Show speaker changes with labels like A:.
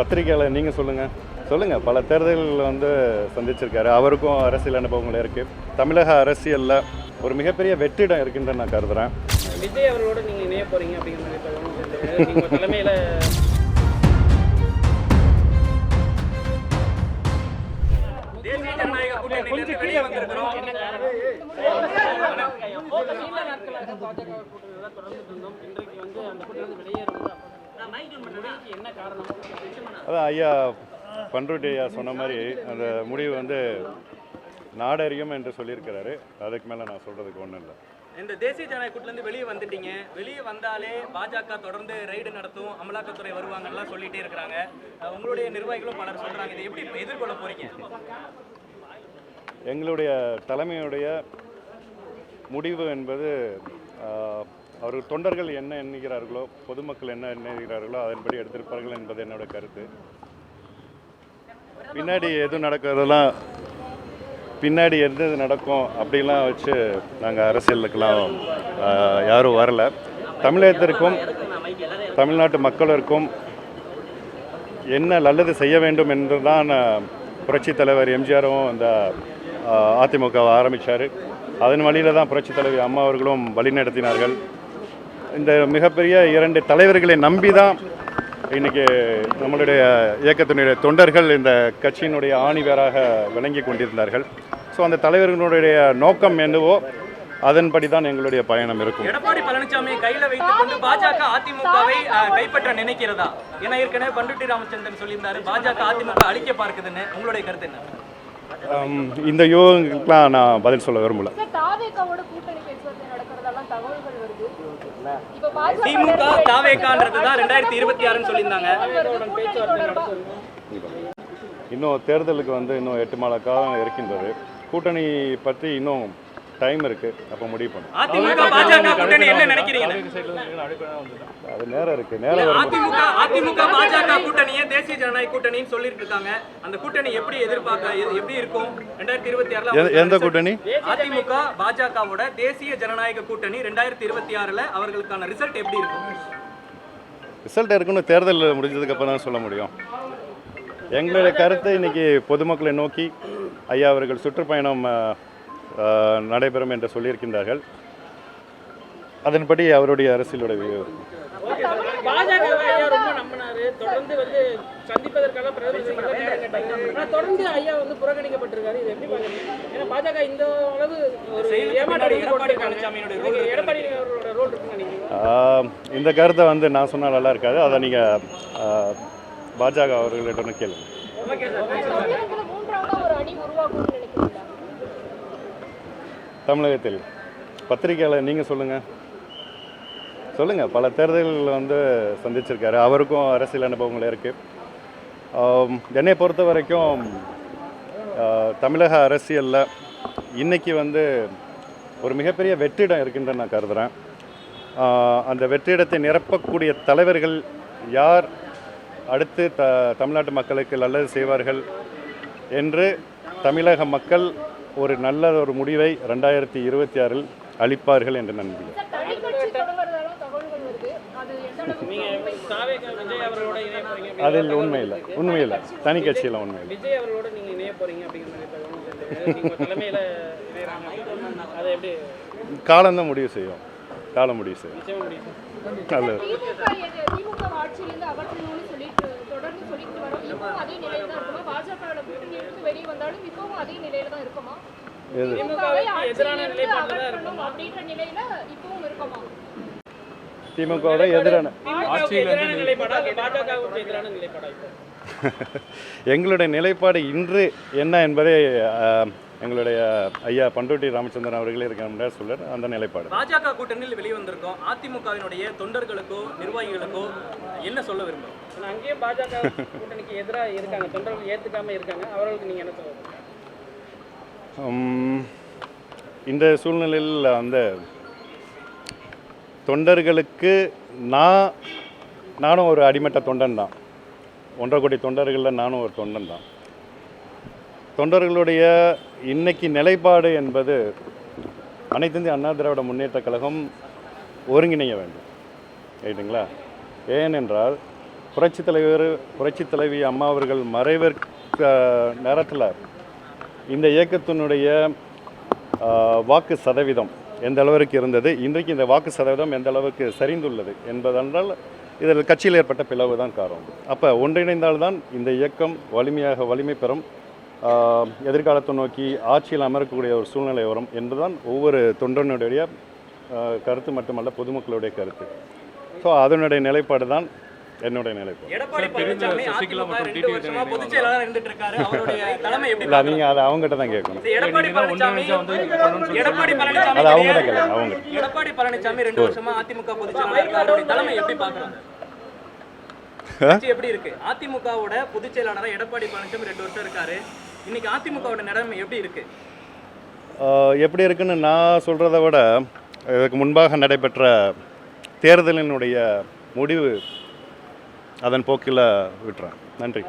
A: பத்திரிக்கையாளர் நீங்கள் சொல்லுங்கள் சொல்லுங்கள் பல தேர்தல்கள் வந்து சந்திச்சிருக்காரு அவருக்கும் அரசியல் அனுபவங்கள் இருக்குது தமிழக அரசியலில் ஒரு மிகப்பெரிய வெற்றிடம் இருக்குன்னு நான் கருதுகிறேன்
B: விஜய் அவர்களோட நீங்க இணைய போறீங்க அப்படிங்கிற தலைமையில தொடர்ந்து இருந்தோம் இன்றைக்கு வந்து அந்த கூட்டணியிலிருந்து வெளியேறுவது
A: அதான் ஐயா பண்ருட்டி ஐயா சொன்ன மாதிரி அந்த முடிவு வந்து நாடறியும் என்று சொல்லியிருக்கிறாரு. அதுக்கு மேலே நான் சொல்கிறதுக்கு ஒன்றும் இல்லை.
C: இந்த தேசிய ஜனநாயக கூட்டிலேருந்து வெளியே வந்துட்டீங்க. வெளியே வந்தாலே பாஜக தொடர்ந்து ரைடு நடத்தும் அமலாக்கத்துறை வருவாங்கலாம் சொல்லிட்டே இருக்கிறாங்க. உங்களுடைய நிர்வாகிகளும் பலர் சொல்றாங்க. இதை எப்படி எதிர்கொள்ள போறீங்க?
A: எங்களுடைய தலைமையுடைய முடிவு என்பது அவர்கள் தொண்டர்கள் என்ன எண்ணுகிறார்களோ பொதுமக்கள் என்ன எண்ணுகிறார்களோ அதன்படி எடுத்திருப்பார்கள் என்பது என்னோட கருத்து. பின்னாடி எது நடக்கிறதெல்லாம் பின்னாடி எது நடக்கும் அப்படிலாம் வச்சு நாங்கள் அரசியலுக்கெல்லாம் யாரும் வரல. தமிழகத்திற்கும் தமிழ்நாட்டு மக்களிற்கும் என்ன நல்லது செய்ய வேண்டும் என்று தான் புரட்சி தலைவர் எம்ஜிஆரும் அந்த அதிமுகவை ஆரம்பித்தார் அதன் வழியில் தான் புரட்சி தலைவர் அம்மா அவர்களும் வழிநடத்தினார்கள். இந்த மிகப்பெரிய இரண்டு தலைவர்களை நம்பி தான் இன்றைக்கி நம்மளுடைய இயக்கத்தினுடைய தொண்டர்கள் இந்த கட்சியினுடைய ஆணிவேராக விளங்கி கொண்டிருந்தார்கள். ஸோ அந்த தலைவர்களுடைய நோக்கம் என்னவோ அதன்படி தான் எங்களுடைய பயணம் இருக்கும்.
C: எடப்பாடி பழனிசாமி கையில வைத்துக் கொண்டு பாஜக அதிமுகவை கைப்பற்ற நினைக்கிறதா? ஏன்னா ஏற்கனவே பண்டுட்டி ராமச்சந்திரன் சொல்லியிருந்தாரு பாஜக அதிமுக அழிக்க பார்க்குதுன்னு. உங்களுடைய கருத்து என்ன?
A: இந்த யோகங்களுக்கெலாம் நான் பதில் சொல்ல விரும்பல.
D: சார் தாவேகாவோட கூட்டணி பேச்சுவார்த்தை நடக்கிறதெல்லாம் தகவல்கள் வருது. இப்ப பாஜக
C: திமுக தாவேகான்றது தான் ரெண்டாயிரத்தி இருபத்தி ஆறுன்னு சொல்லியிருந்தாங்க.
A: இன்னும் தேர்தலுக்கு வந்து இன்னும் எட்டு மாத காலம் இருக்கின்றது. கூட்டணி பற்றி இன்னும் டைம் இருக்குது அப்போ முடிவு பண்ணும்
C: அதிமுக பாஜக கூட்டணி என்ன நினைக்கிறீங்க?
A: அது நேரம் இருக்குது நேரம்
C: அதிமுக அதிமுக பாஜக கூட்டணியை தேசிய ஜனநாயக கூட்டணின்னு சொல்லிட்டு இருக்காங்க. அந்த கூட்டணி எப்படி எதிர்பார்க்க எப்படி இருக்கும்? ரெண்டாயிரத்தி இருபத்தி
A: எந்த-
C: ஆறுல
A: எந்த கூட்டணி?
C: அதிமுக பாஜகவோட தேசிய ஜனநாயக கூட்டணி ரெண்டாயிரத்தி இருபத்தி ஆறுல அவர்களுக்கான ரிசல்ட் எப்படி இருக்கும்?
A: ரிசல்ட் இருக்குன்னு தேர்தல் முடிஞ்சதுக்கு அப்புறம் தான் சொல்ல முடியும். எங்களுடைய கருத்து இன்னைக்கு பொதுமக்களை நோக்கி ஐயா அவர்கள் சுற்றுப்பயணம் நடைபெறும் என்று சொல்லியிருக்கின்றார்கள். அதன்படி அவருடைய அரசியலுடைய வியூ. இருக்கும்.
B: பாஜக ஐயா ரொம்ப நம்பினாரு. தொடர்ந்து வந்து சந்திப்பதற்காக பிரதமர் சந்திக்க நேரம் கேட்டாங்க ஆனா தொடர்ந்து ஐயா வந்து புறக்கணிக்கப்பட்டிருக்காரு. இது எப்படி பாக்குறீங்க ஏன்னா பாஜக இந்த
A: கருத்தை வந்து நான் சொன்னால் நல்லா இருக்காது. அதை நீங்கள் பாஜக அவர்களிடம் கேளுங்க.
D: தமிழகத்தில்
A: பத்திரிக்கையாளர் நீங்கள் சொல்லுங்கள் சொல்லுங்கள் பல தேர்தல்களில் வந்து சந்திச்சிருக்காரு. அவருக்கும் அரசியல் அனுபவங்கள் இருக்குது என்னை பொறுத்த வரைக்கும் தமிழக அரசியலில் இன்றைக்கி வந்து ஒரு மிகப்பெரிய வெற்றிடம் இருக்குன்ற நான் கருதுகிறேன் அந்த வெற்றிடத்தை நிரப்பக்கூடிய தலைவர்கள் யார்? அடுத்து த தமிழ்நாட்டு மக்களுக்கு நல்லது செய்வார்கள் என்று தமிழக மக்கள் ஒரு நல்ல ஒரு முடிவை ரெண்டாயிரத்தி இருபத்தி ஆறில் அளிப்பார்கள் என்று
B: போறீங்க.
A: அதில் உண்மை இல்லை உண்மை இல்லை தனி கட்சியில் உண்மை இல்லை
B: விஜய் அவர்களோட நீங்க இணைய போறீங்க அப்படிங்கிற மாதிரி தகவலும் தெரிஞ்சது நீங்க உங்க தலைமையில இணையறாங்க. அதை எப்படி
A: காலம்தான் முடிவு செய்யும். காலம் முடிவு செய்யும். நல்லது.
D: திமுக ஆட்சியிலிருந்து தொடர்ந்து சொல்லிட்டு வரோம். அதே நிலையில பாஜகவோட கூட்டணி இருந்து வெளியே வந்தாலும் இப்பவும் அதே நிலையில தான் இருக்குமா?
A: எது?
D: திமுகவை
B: திமுகவுக்கு எதிரான
A: திமுகவோட எங்களுடைய நிலைப்பாடு இன்று என்ன என்பதை எங்களுடைய ஐயா பண்ருட்டி ராமச்சந்திரன் அவர்களே இருக்கின்ற சொல்ல அந்த நிலைப்பாடு.
C: பாஜக கூட்டணியில் வெளியே வந்திருக்கோம் அதிமுகவினுடைய தொண்டர்களுக்கோ நிர்வாகிகளுக்கோ என்ன சொல்ல விரும்புறோம்?
B: ஆனா அங்கேயும் பாஜக கூட்டணிக்கு எதிராக இருக்காங்க தொண்டர்கள் ஏத்துக்காம இருக்காங்க. அவர்களுக்கு நீங்க என்ன
A: உம், இந்த சூழ்நிலையில் அந்த தொண்டர்களுக்கு நான் நானும் ஒரு அடிமட்ட தொண்டன் தான் ஒன்றரை கோடி தொண்டர்களில் நானும் ஒரு தொண்டன் தான் தொண்டர்களுடைய இன்னைக்கு நிலைப்பாடு என்பது அனைத்து இந்திய அண்ணா திராவிட முன்னேற்றக் கழகம் ஒருங்கிணைய வேண்டும். ரைட்டுங்களா ஏனென்றால் புரட்சித் தலைவர் புரட்சித் தலைவி அம்மா அவர்கள் மறைவிற்க நேரத்தில் இந்த இயக்கத்தினுடைய வாக்கு சதவீதம் எந்த அளவிற்கு இருந்தது இன்றைக்கு இந்த வாக்கு சதவீதம் எந்த அளவுக்கு சரிந்துள்ளது என்பதென்றால் இதில் கட்சியில் ஏற்பட்ட பிளவு தான் காரணம். அப்போ ஒன்றிணைந்தால்தான் இந்த இயக்கம் வலிமையாக வலிமை பெறும். எதிர்காலத்தை நோக்கி ஆட்சியில் அமரக்கூடிய ஒரு சூழ்நிலை வரும் என்பதுதான் ஒவ்வொரு தொண்டனுடைய கருத்து மட்டுமல்ல பொதுமக்களுடைய கருத்து. ஸோ அதனுடைய நிலைப்பாடு தான் என்னுடைய நிலைப்பாடு. இல்லை நீங்கள் அதை அவங்ககிட்ட தான் கேட்கணும்.
C: இது எடப்பாடி பழனிசாமி எடப்பாடி பழனிசாமி
A: அது அவங்ககிட்ட. கேட்கலாம் அவங்க.
C: எடப்பாடி பழனிசாமி ரெண்டு வருஷமா அதிமுக பொதுச் செயலாளர் இருக்காரு. அவருடைய தலைமை எப்படி பாக்குறாங்க கட்சி எப்படி இருக்கு? அதிமுகவோட பொதுச் செயலாளரா எடப்பாடி பழனிசாமி ரெண்டு வருஷம் இருக்காரு. இன்னைக்கு அதிமுகவோட நிலைமை எப்படி இருக்கு?
A: எப்படி இருக்குன்னு நான் சொல்கிறத விட இதுக்கு முன்பாக நடைபெற்ற தேர்தலினுடைய முடிவு அதன் போக்கில் விட்டுறேன்.
C: நன்றி.